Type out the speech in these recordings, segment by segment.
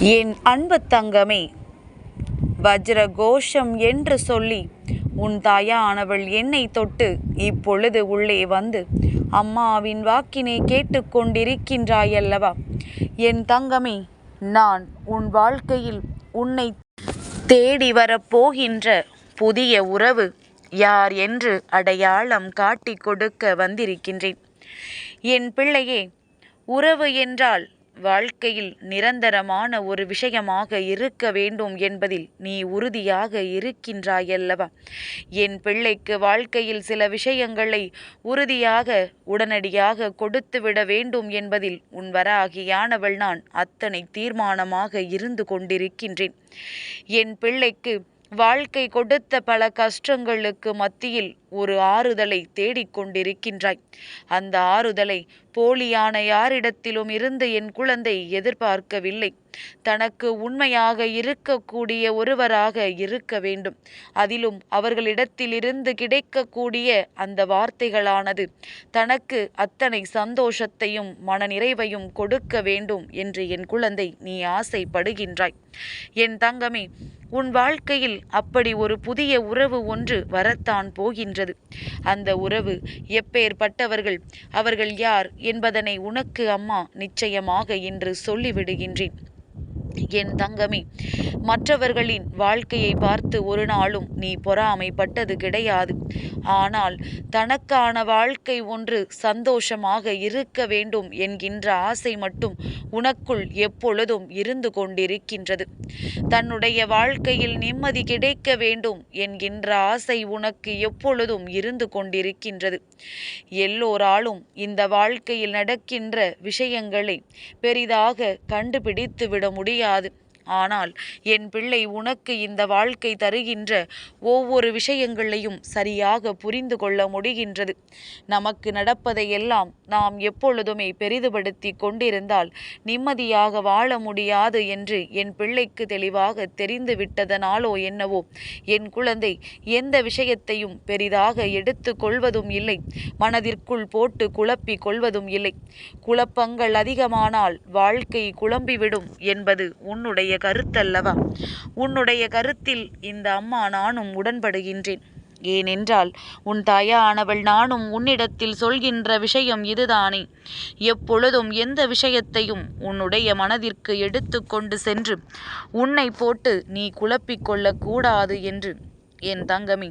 என் அன்பு தங்கமே வஜ்ர கோஷம் என்று சொல்லி உன் தாயானவள் என்னை தொட்டு இப்பொழுது உள்ளே வந்து அம்மாவின் வாக்கினை கேட்டுக்கொண்டிருக்கின்றாயல்லவா என் தங்கமே நான் உன் வாழ்க்கையில் உன்னை தேடி வரப்போகின்ற புதிய உறவு யார் என்று அடையாளம் காட்டிக் கொடுக்க வந்திருக்கின்றேன். என் பிள்ளையே உறவு என்றால் வாழ்க்கையில் நிரந்தரமான ஒரு விஷயமாக இருக்க வேண்டும் என்பதில் நீ உறுதியாக இருக்கின்றாயல்லவா? என் பிள்ளைக்கு வாழ்க்கையில் சில விஷயங்களை உறுதியாக உடனடியாக கொடுத்துவிட வேண்டும் என்பதில் உன் வராகியானவள் நான் அத்தனை தீர்மானமாக இருந்து கொண்டிருக்கின்றேன். என் பிள்ளைக்கு வாழ்க்கை கொடுத்த பல கஷ்டங்களுக்கு மத்தியில் ஒரு ஆறுதலை தேடிக்கொண்டிருக்கின்றாய் அந்த ஆறுதலை போலியான யாரிடத்திலும் இருந்து என் குழந்தை எதிர்பார்க்கவில்லை. தனக்கு உண்மையாக இருக்கக்கூடிய ஒருவராக இருக்க வேண்டும். அதிலும் அவர்களிடத்திலிருந்து கிடைக்கக்கூடிய அந்த வார்த்தைகளானது தனக்கு அத்தனை சந்தோஷத்தையும் மனநிறைவையும் கொடுக்க வேண்டும் என்று என் குழந்தை நீ ஆசைப்படுகின்றாய். என் தங்கமே உன் வாழ்க்கையில் அப்படி ஒரு புதிய உறவு ஒன்று வரத்தான் போகின்றது. அந்த உறவு எப்பேற்பட்டவர்கள் அவர்கள் யார் என்பதனை உனக்கு அம்மா நிச்சயமாக இன்று சொல்லிவிடுகின்றேன். என் தங்கமே மற்றவர்களின் வாழ்க்கையை பார்த்து ஒரு நாளும் நீ பொறாமைப்பட்டது கிடையாது. ஆனால் தனக்கான வாழ்க்கை ஒன்று சந்தோஷமாக இருக்க வேண்டும் என்கின்ற ஆசை மட்டும் உனக்குள் எப்பொழுதும் இருந்து கொண்டிருக்கின்றது. தன்னுடைய வாழ்க்கையில் நிம்மதி கிடைக்க வேண்டும் என்கின்ற ஆசை உனக்கு எப்பொழுதும் இருந்து கொண்டிருக்கின்றது. எல்லோராலும் இந்த வாழ்க்கையில் நடக்கின்ற விஷயங்களை பெரிதாக கண்டுபிடித்து விட முடியாது. முடியாது ஆனால் என் பிள்ளை உனக்கு இந்த வாழ்க்கை தருகின்ற ஒவ்வொரு விஷயங்களையும் சரியாக புரிந்து கொள்ள முடிகின்றது. நமக்கு நடப்பதையெல்லாம் நாம் எப்பொழுதுமே பெரிதுபடுத்தி கொண்டிருந்தால் நிம்மதியாக வாழ முடியாது என்று என் பிள்ளைக்கு தெளிவாக தெரிந்து விட்டதனாலோ என்னவோ என் குழந்தை எந்த விஷயத்தையும் பெரிதாக எடுத்து கொள்வதும் இல்லை. மனதிற்குள் போட்டு குழப்பி கொள்வதும் இல்லை. குழப்பங்கள் அதிகமானால் வாழ்க்கை குழம்பிவிடும் என்பது உன்னுடைய கருத்தல்லவா? உன்னுடைய கருத்தில் இந்த அம்மா நானும் உடன்படுகின்றேன். ஏனென்றால் உன் தாயானவள் நானும் உன்னிடத்தில் சொல்கின்ற விஷயம் இதுதானே. எப்பொழுதும் எந்த விஷயத்தையும் உன்னுடைய மனதிற்கு எடுத்து கொண்டு சென்று உன்னை போட்டு நீ குழப்பிக் கொள்ளக்கூடாது என்று. என் தங்கமி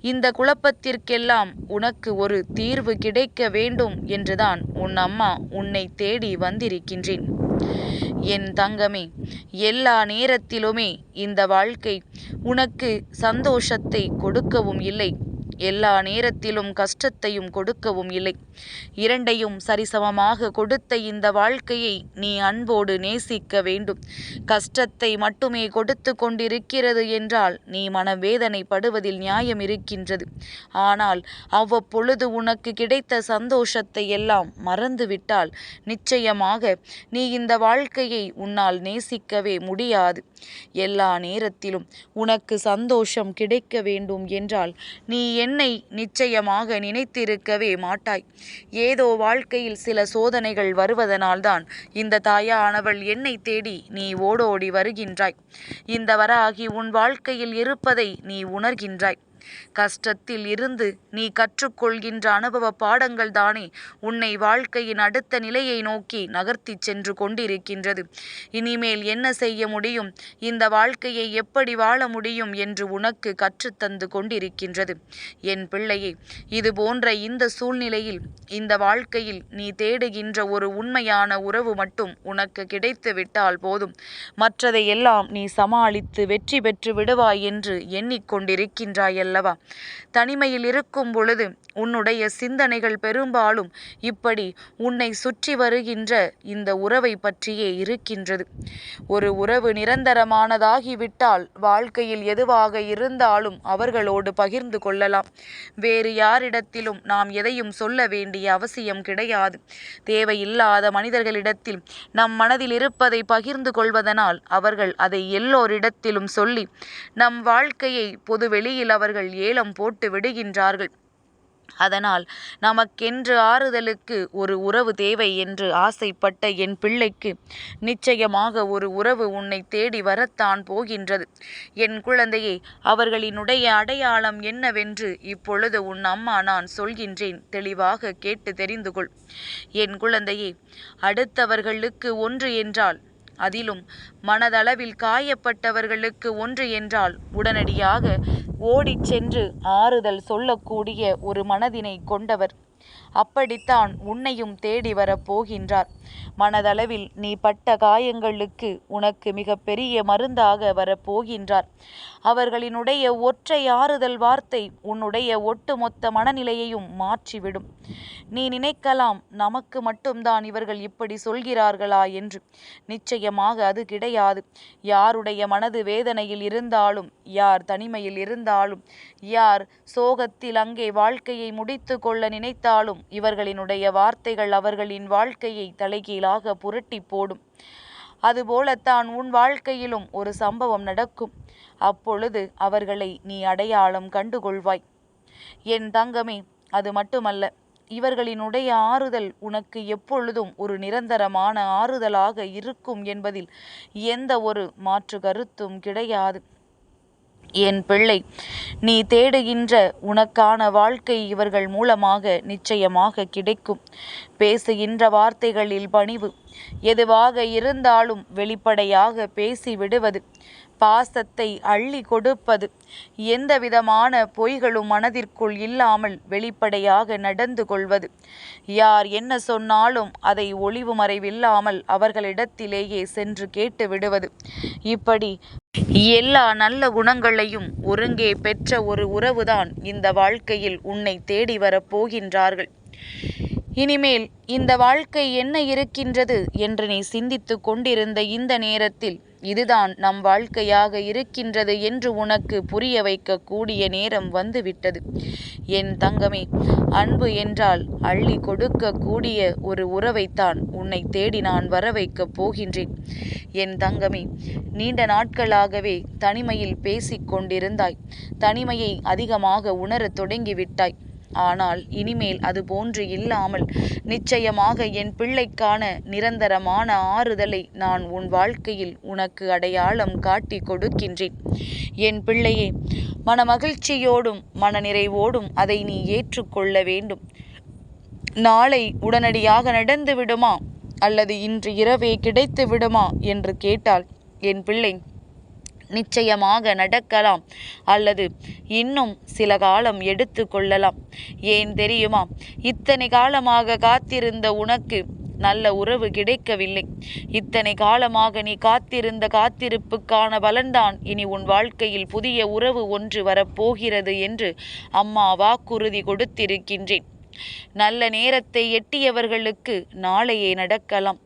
இந்த குழப்பத்திற்கெல்லாம் உனக்கு ஒரு தீர்வு கிடைக்க வேண்டும் என்றுதான் உன் அம்மா உன்னை தேடி வந்திருக்கின்றேன். என் தங்கமே எல்லா நேரத்திலுமே இந்த வாழ்க்கை உனக்கு சந்தோஷத்தை கொடுக்கவும் இல்லை. எல்லா நேரத்திலும் கஷ்டத்தையும் கொடுக்கவும் இல்லை. இரண்டையும் சரிசமமாக கொடுத்த இந்த வாழ்க்கையை நீ அன்போடு நேசிக்க வேண்டும். கஷ்டத்தை மட்டுமே கொடுத்து கொண்டிருக்கிறது என்றால் நீ மனவேதனைப்படுவதில் நியாயம் இருக்கின்றது. ஆனால் அவ்வப்பொழுது உனக்கு கிடைத்த சந்தோஷத்தை எல்லாம் மறந்துவிட்டால் நிச்சயமாக நீ இந்த வாழ்க்கையை உன்னால் நேசிக்கவே முடியாது. எல்லா நேரத்திலும் உனக்கு சந்தோஷம் கிடைக்க வேண்டும் என்றால் நீ என் என்னை நிச்சயமாக நினைத்திருக்கவே மாட்டாய். ஏதோ வாழ்க்கையில் சில சோதனைகள் வருவதனால்தான் இந்த தாயானவள் என்னை தேடி நீ ஓடோடி வருகின்றாய். இந்த வராகி உன் வாழ்க்கையில் இருப்பதை நீ உணர்கின்றாய். கஷ்டத்தில் இருந்து நீ கற்றுக்கொள்கின்ற அனுபவ பாடங்கள் தானே உன்னை வாழ்க்கையின் அடுத்த நிலையை நோக்கி நகர்த்தி சென்று கொண்டிருக்கின்றது. இனிமேல் என்ன செய்ய முடியும்? இந்த வாழ்க்கையை எப்படி வாழ முடியும் என்று உனக்கு கற்றுத்தந்து கொண்டிருக்கின்றது. என் பிள்ளையே இது போன்ற இந்த சூழ்நிலையில் இந்த வாழ்க்கையில் நீ தேடுகின்ற ஒரு உண்மையான உறவு மட்டும் உனக்கு கிடைத்து விட்டால் போதும். மற்றதை எல்லாம் நீ சமாளித்து வெற்றி பெற்று விடுவாய் என்று எண்ணிக்கொண்டிருக்கின்றாயல்ல அல்லவா? தனிமையில் இருக்கும் பொழுது உன்னுடைய சிந்தனைகள் பெரும்பாலும் இப்படி உன்னை சுற்றி வருகின்ற இந்த உறவை பற்றியே இருக்கின்றது. ஒரு உறவு நிரந்தரமானதாகிவிட்டால் வாழ்க்கையில் எதுவாக இருந்தாலும் அவர்களோடு பகிர்ந்து கொள்ளலாம். வேறு யாரிடத்திலும் நாம் எதையும் சொல்ல வேண்டிய அவசியம் கிடையாது. தேவையில்லாத மனிதர்களிடத்தில் நம் மனதில் இருப்பதை பகிர்ந்து கொள்வதனால் அவர்கள் அதை எல்லோரிடத்திலும் சொல்லி நம் வாழ்க்கையை பொது வெளியில் அவர்கள் ஏலம் போட்டு விடுகின்றார்கள். அதனால் நமக்கென்று ஆறுதலுக்கு ஒரு உறவு தேவை என்று ஆசைப்பட்ட என் பிள்ளைக்கு நிச்சயமாக ஒரு உறவு உன்னை தேடி வரத்தான் போகின்றது. என் குழந்தையே அவர்களினுடைய அடையாளம் என்னவென்று இப்பொழுது உன் அம்மா நான் சொல்கின்றேன். தெளிவாக கேட்டு தெரிந்து கொள். என் குழந்தையே அடுத்தவர்களுக்கு ஒன்று என்றால் அதிலும் மனதளவில் காயப்பட்டவர்களுக்கு ஒன்று என்றால் உடனடியாக ஓடிச் சென்று ஆறுதல் சொல்லக்கூடிய ஒரு மனதினை கொண்டவர். அப்படித்தான் உன்னையும் தேடி வரப் போகின்றார். மனதளவில் நீ பட்ட காயங்களுக்கு உனக்கு மிக பெரிய மருந்தாக வரப்போகின்றார் அவர்களினுடைய ஒற்றை ஆறுதல் வார்த்தை உன்னுடைய ஒட்டுமொத்த மனநிலையையும் மாற்றிவிடும். நீ நினைக்கலாம் நமக்கு மட்டும்தான் இவர்கள் இப்படி சொல்கிறார்களா? என்று. நிச்சயமாக அது கிடையாது. யாருடைய மனது வேதனையில் இருந்தாலும் யார் தனிமையில் இருந்தாலும் யார் சோகத்தில் அங்கே வாழ்க்கையை முடித்து கொள்ள நினைத்தாலும் இவர்களினுடைய வார்த்தைகள் அவர்களின் வாழ்க்கையை தலைகீழாக புரட்டி போடும். அதுபோலத்தான் உன் வாழ்க்கையிலும் ஒரு சம்பவம் நடக்கும். அப்பொழுது அவர்களை நீ அடையாளம் கண்டுகொள்வாய். என் தங்கமே அது மட்டுமல்ல இவர்களினுடைய ஆறுதல் உனக்கு எப்பொழுதும் ஒரு நிரந்தரமான ஆறுதலாக இருக்கும் என்பதில் எந்த ஒரு மாற்று கருத்தும் கிடையாது. என் பிள்ளை. நீ தேடுகின்ற உனக்கான வாழ்க்கை இவர்கள் மூலமாக நிச்சயமாக கிடைக்கும். பேசுகின்ற வார்த்தைகளில் பணிவு. எதுவாக இருந்தாலும் வெளிப்படையாக பேசி விடுவது பாசத்தை அள்ளி கொடுப்பது. எந்த விதமான பொய்களும் மனதிற்குள் இல்லாமல் வெளிப்படையாக நடந்து கொள்வது. யார் என்ன சொன்னாலும் அதை ஒளிவு மறைவில்லாமல் அவர்களிடத்திலேயே சென்று கேட்டு விடுவது. இப்படி எல்லா நல்ல குணங்களையும் ஒருங்கே பெற்ற ஒரு உறவுதான் இந்த வாழ்க்கையில் உன்னை தேடி வரப் போகின்றார்கள். இனிமேல் இந்த வாழ்க்கை என்ன இருக்கின்றது என்று நீ சிந்தித்து கொண்டிருந்த இந்த நேரத்தில் இதுதான் நம் வாழ்க்கையாக இருக்கின்றது என்று உனக்கு புரிய வைக்கக்கூடிய நேரம் வந்துவிட்டது. என் தங்கமே அன்பு என்றால் அள்ளி கொடுக்கக்கூடிய ஒரு உறவைத்தான் உன்னை தேடி நான் வர வைக்கப் போகின்றேன். என் தங்கமே நீண்ட நாட்களாகவே தனிமையில் பேசிக் கொண்டிருந்தாய். தனிமையை அதிகமாக உணரத் தொடங்கிவிட்டாய். ஆனால் இனிமேல் அது போன்று இல்லாமல் நிச்சயமாக என் பிள்ளைக்கான நிரந்தரமான ஆறுதலை நான் உன் வாழ்க்கையில் உனக்கு அடையாளம் காட்டி கொடுக்கின்றேன். என் பிள்ளையே மனமகிழ்ச்சியோடும் மனநிறைவோடும் அதை நீ ஏற்றுக்கொள்ள வேண்டும். நாளை உடனடியாக நடந்து விடுமா? அல்லது இன்று இரவே கிடைத்து விடுமா? என்று கேட்டால் என் பிள்ளை நிச்சயமாக நடக்கலாம் அல்லது இன்னும் சில காலம் எடுத்து கொள்ளலாம். ஏன் தெரியுமா? இத்தனை காலமாக காத்திருந்த உனக்கு நல்ல உறவு கிடைக்கவில்லை. இத்தனை காலமாக நீ காத்திருந்த காத்திருப்புக்கான பலன்தான் இனி உன் வாழ்க்கையில் புதிய உறவு ஒன்று வரப்போகிறது என்று அம்மா வாக்குறுதி கொடுத்திருக்கின்றேன். நல்ல நேரத்தை எட்டியவர்களுக்கு நாளையே நடக்கலாம்.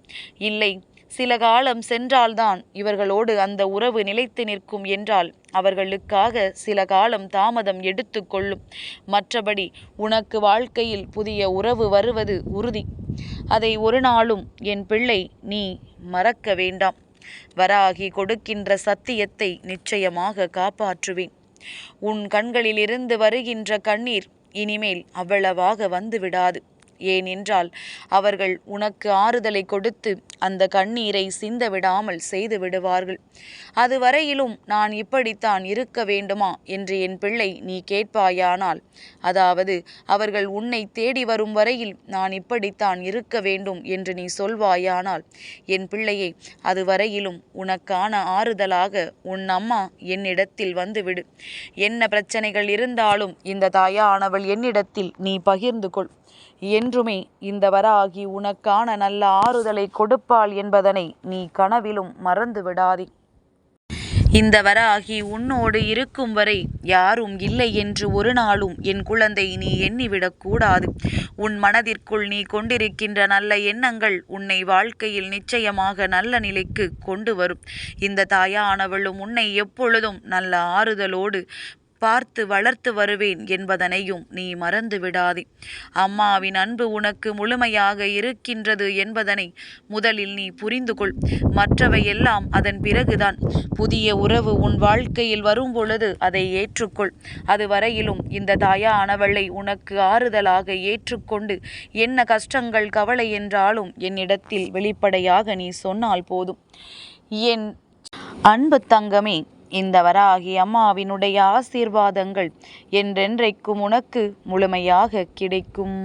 இல்லை சில காலம் சென்றால்தான் இவர்களோடு அந்த உறவு நிலைத்து நிற்கும் என்றால் அவர்களுக்காக சில காலம் தாமதம் எடுத்து கொள்ளும். மற்றபடி உனக்கு வாழ்க்கையில் புதிய உறவு வருவது உறுதி. அதை ஒரு நாளும் என் பிள்ளை நீ மறக்க வேண்டாம். வராகி கொடுக்கின்ற சத்தியத்தை நிச்சயமாக காப்பாற்றுவேன். உன் கண்களிலிருந்து வருகின்ற கண்ணீர் இனிமேல் அவ்வளவாக வந்துவிடாது. ஏனென்றால் அவர்கள் உனக்கு ஆறுதலை கொடுத்து அந்த கண்ணீரை சிந்த விடாமல் செய்து விடுவார்கள். அதுவரையிலும் நான் இப்படித்தான் இருக்க வேண்டுமா என்று என் பிள்ளை நீ கேட்பாயானால் அதாவது அவர்கள் உன்னை தேடி வரும் வரையில் நான் இப்படித்தான் இருக்க வேண்டும் என்று நீ சொல்வாயானால் என் பிள்ளையை அதுவரையிலும் உனக்கான ஆறுதலாக உன் அம்மா என்னிடத்தில் வந்துவிடு. என்ன பிரச்சனைகள் இருந்தாலும் இந்த தாயானவள் என்னிடத்தில் நீ பகிர்ந்து கொள். என்றுமே இந்த வராகி உனக்கான நல்ல ஆறுதலை கொடுப்பாள் என்பதனை நீ கனவிலும் மறந்து விடாதே. இந்த வராகி உன்னோடு இருக்கும் வரை யாரும் இல்லை என்று ஒரு நாளும் என் குழந்தை நீ எண்ணிவிடக் கூடாது. உன் மனதிற்குள் நீ கொண்டிருக்கின்ற நல்ல எண்ணங்கள் உன்னை வாழ்க்கையில் நிச்சயமாக நல்ல நிலைக்கு கொண்டு வரும். இந்த தாயானவளும் உன்னை எப்பொழுதும் நல்ல ஆறுதலோடு பார்த்து வளர்த்து வருவேன் என்பதனையும் நீ மறந்து விடாதே. அம்மாவின் அன்பு உனக்கு முழுமையாக இருக்கின்றது என்பதனை முதலில் நீ புரிந்து கொள். மற்றவையெல்லாம் அதன் பிறகுதான். புதிய உறவு உன் வாழ்க்கையில் வரும் பொழுது அதை ஏற்றுக்கொள். அதுவரையிலும் இந்த தாயானவளை உனக்கு ஆறுதலாக ஏற்றுக்கொண்டு என்ன கஷ்டங்கள் கவலை என்றாலும் என்னிடத்தில் வெளிப்படையாக நீ சொன்னால் போதும். என் அன்பு தங்கமே இந்த வராகி அம்மாவினுடைய ஆசீர்வாதங்கள் என்றென்றைக்கும் உனக்கு முழுமையாக கிடைக்கும்.